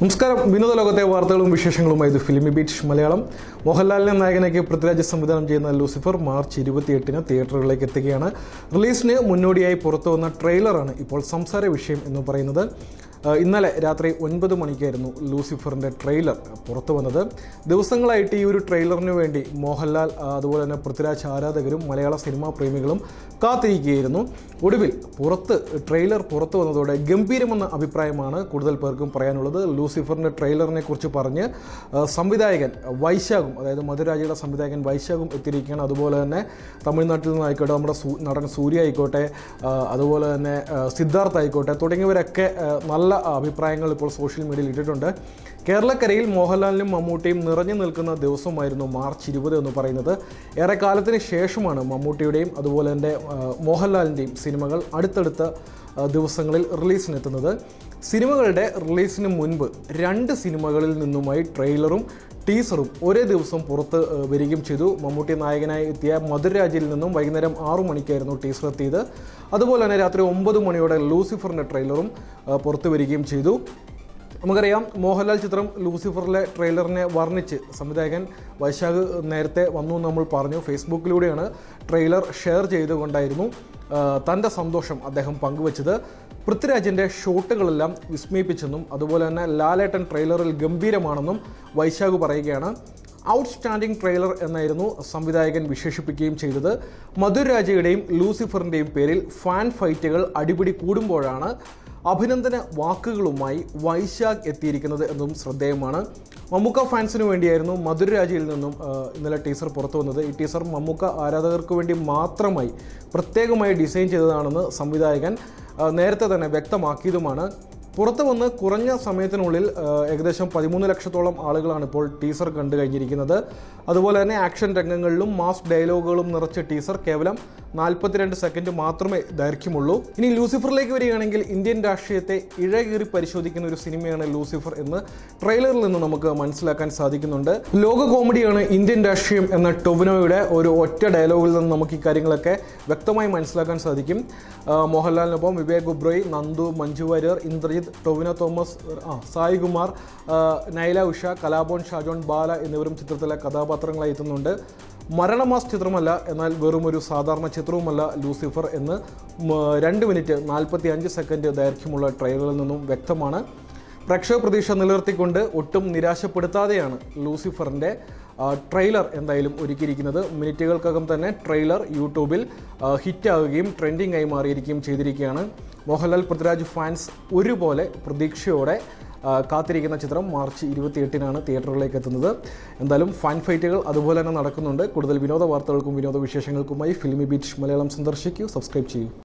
നമസ്കാരം. വിനോദ ലോകത്തെ വാർത്തകളും വിശേഷങ്ങളുമായി ഇത് ഫിലിമി ബീച്ച് മലയാളം. മോഹൻലാലിനെ നായകനാക്കി പൃഥ്വിരാജ് സംവിധാനം ചെയ്യുന്ന ലൂസിഫർ മാർച്ച് ഇരുപത്തിയെട്ടിന് തിയേറ്ററുകളിലേക്ക് എത്തുകയാണ്. റിലീസിന് മുന്നോടിയായി പുറത്തു വന്ന ട്രെയിലറാണ് ഇപ്പോൾ സംസാര വിഷയം എന്ന് പറയുന്നത്. ഇന്നലെ രാത്രി ഒൻപത് മണിക്കായിരുന്നു ലൂസിഫറിന്റെ ട്രെയിലർ പുറത്തു വന്നത്. ദിവസങ്ങളായിട്ട് ഈ ഒരു ട്രെയിലറിന് വേണ്ടി മോഹൻലാൽ അതുപോലെ തന്നെ പൃഥ്വിരാജ് ആരാധകരും മലയാള സിനിമാ പ്രേമികളും കാത്തിരിക്കുകയായിരുന്നു. ഒടുവിൽ പുറത്ത് ട്രെയിലർ പുറത്തു വന്നതോടെ ഗംഭീരമെന്ന അഭിപ്രായമാണ് കൂടുതൽ പേർക്കും പറയാനുള്ളത്. ലൂസിഫറിന്റെ ട്രെയിലറിനെ കുറിച്ച് പറഞ്ഞ് സംവിധായകൻ വൈശാഖും അതായത് മധുരാജയുടെ സംവിധായകൻ വൈശാഖും എത്തിയിരിക്കുകയാണ്. അതുപോലെ തന്നെ തമിഴ്നാട്ടിൽ നിന്നായിക്കോട്ടെ നമ്മുടെ നടൻ സൂര്യ ആയിക്കോട്ടെ അതുപോലെ തന്നെ സിദ്ധാർത്ഥ ആയിക്കോട്ടെ തുടങ്ങിയവരൊക്കെ ആ, നല്ല അഭിപ്രായങ്ങൾ ഇപ്പോൾ സോഷ്യൽ മീഡിയയിൽ ഇട്ടിട്ടുണ്ട്. കേരളക്കരയിൽ മോഹൻലാലിനും മമ്മൂട്ടിയും നിറഞ്ഞു നിൽക്കുന്ന ദിവസമായിരുന്നു മാർച്ച് ഇരുപത് എന്ന് പറയുന്നത്. ഏറെക്കാലത്തിന് ശേഷമാണ് മമ്മൂട്ടിയുടെയും അതുപോലെ തന്നെ മോഹൻലാലിന്റെയും സിനിമകൾ അടുത്തടുത്ത ദിവസങ്ങളിൽ റിലീസിനെത്തുന്നത്. സിനിമകളുടെ റിലീസിന് മുൻപ് രണ്ട് സിനിമകളിൽ നിന്നുമായി ട്രെയിലറും ടീസറും ഒരേ ദിവസം പുറത്ത് വരികയും ചെയ്തു. മമ്മൂട്ടി നായകനായി എത്തിയ മധുരരാജിൽ നിന്നും വൈകുന്നേരം ആറു മണിക്കായിരുന്നു ടീസർ എത്തിയത്. അതുപോലെ തന്നെ രാത്രി ഒമ്പത് മണിയോടെ ലൂസിഫറിന്റെ ട്രെയിലറും പുറത്തു വരികയും ചെയ്തു. നമുക്കറിയാം മോഹൻലാൽ ചിത്രം ലൂസിഫറിലെ ട്രെയിലറിനെ വർണിച്ച് സംവിധായകൻ വൈശാഖ് നേരത്തെ വന്നു നമ്മൾ പറഞ്ഞു. ഫേസ്ബുക്കിലൂടെയാണ് ട്രെയിലർ ഷെയർ ചെയ്തുകൊണ്ടായിരുന്നു തന്റെ സന്തോഷം അദ്ദേഹം പങ്കുവച്ചത്. പൃഥ്വിരാജിന്റെ ഷോട്ടുകളെല്ലാം വിസ്മയിപ്പിച്ചെന്നും അതുപോലെ തന്നെ ലാലേട്ടൻ ട്രെയിലറിൽ ഗംഭീരമാണെന്നും വൈശാഖ് പറയുകയാണ്. ഔട്ട്സ്റ്റാൻഡിംഗ് ട്രെയിലർ എന്നായിരുന്നു സംവിധായകൻ വിശേഷിപ്പിക്കുകയും ചെയ്തത്. മധുരാജയുടെയും ലൂസിഫറിന്റെയും പേരിൽ ഫാൻ ഫൈറ്റുകൾ അടിപിടി കൂടുമ്പോഴാണ് അഭിനന്ദന വാക്കുകളുമായി വൈശാഖ് എത്തിയിരിക്കുന്നത് എന്നതും ശ്രദ്ധേയമാണ്. മമ്മൂക്ക ഫാൻസിന് വേണ്ടിയായിരുന്നു മധുരരാജയിൽ നിന്നും ഇന്നലെ ടീസർ പുറത്തു വന്നത്. ഈ ടീസർ മമ്മൂക്ക ആരാധകർക്ക് വേണ്ടി മാത്രമായി പ്രത്യേകമായി ഡിസൈൻ ചെയ്തതാണെന്ന് സംവിധായകൻ നേരത്തെ തന്നെ വ്യക്തമാക്കിയതുമാണ്. പുറത്തു വന്ന് കുറഞ്ഞ സമയത്തിനുള്ളിൽ ഏകദേശം പതിമൂന്ന് ലക്ഷത്തോളം ആളുകളാണ് ഇപ്പോൾ ടീസർ കണ്ടു കഴിഞ്ഞിരിക്കുന്നത്. അതുപോലെ തന്നെ ആക്ഷൻ രംഗങ്ങളിലും മാസ് ഡയലോഗുകളും നിറച്ച ടീസർ കേവലം നാൽപ്പത്തിരണ്ട് സെക്കൻഡ് മാത്രമേ ദൈർഘ്യമുള്ളൂ. ഇനി ലൂസിഫറിലേക്ക് വരികയാണെങ്കിൽ ഇന്ത്യൻ രാഷ്ട്രീയത്തെ ഇഴകീറി പരിശോധിക്കുന്ന ഒരു സിനിമയാണ് ലൂസിഫർ എന്ന് ട്രെയിലറിൽ നിന്ന് നമുക്ക് മനസ്സിലാക്കാൻ സാധിക്കുന്നുണ്ട്. ലോക കോമഡിയാണ് ഇന്ത്യൻ രാഷ്ട്രീയം എന്ന ടൊവിനോയുടെ ഒരു ഒറ്റ ഡയലോഗിൽ നിന്ന് നമുക്ക് ഈ കാര്യങ്ങളൊക്കെ വ്യക്തമായി മനസ്സിലാക്കാൻ സാധിക്കും. മോഹൻലാലിനൊപ്പം വിവേക് ഒബ്രോയ് നന്ദു മഞ്ജു വാര്യർ ഇന്ദ്രജിത്ത് ടൊവിനോ തോമസ് ആ സായി കുമാർ നൈല ഉഷ കലാബോൺ ഷാജോൺ ബാല എന്നിവരും ചിത്രത്തിലെ കഥാപാത്രങ്ങളായി എത്തുന്നുണ്ട്. മരണമാസ് ചിത്രമല്ല എന്നാൽ വെറും ഒരു സാധാരണ ചിത്രവുമല്ല ലൂസിഫർ എന്ന് രണ്ട് മിനിറ്റ് നാൽപ്പത്തി അഞ്ച് സെക്കൻഡ് ദൈർഘ്യമുള്ള ട്രെയിലറിൽ നിന്നും വ്യക്തമാണ്. പ്രേക്ഷക പ്രതീക്ഷ നിലനിർത്തിക്കൊണ്ട് ഒട്ടും നിരാശപ്പെടുത്താതെയാണ് ലൂസിഫറിന്റെ ട്രെയിലർ എന്തായാലും ഒരുക്കിയിരിക്കുന്നത്. മിനിറ്റുകൾക്കകം തന്നെ ട്രെയിലർ യൂട്യൂബിൽ ഹിറ്റാവുകയും ട്രെൻഡിംഗ് ആയി മാറിയിരിക്കുകയും ചെയ്തിരിക്കുകയാണ്. മോഹൻലാൽ പൃഥ്വിരാജ് ഫാൻസ് ഒരുപോലെ പ്രതീക്ഷയോടെ കാത്തിരിക്കുന്ന ചിത്രം മാർച്ച് ഇരുപത്തി എട്ടിനാണ് തിയേറ്ററുകളിലേക്ക് എത്തുന്നത്. എന്തായാലും ഫൈൻ ഫൈറ്റുകൾ അതുപോലെ തന്നെ നടക്കുന്നുണ്ട്. കൂടുതൽ വിനോദ വാർത്തകൾക്കും വിനോദ വിശേഷങ്ങൾക്കുമായി ഫിലിമി ബീച്ച് മലയാളം സന്ദർശിക്കൂ. സബ്സ്ക്രൈബ് ചെയ്യൂ.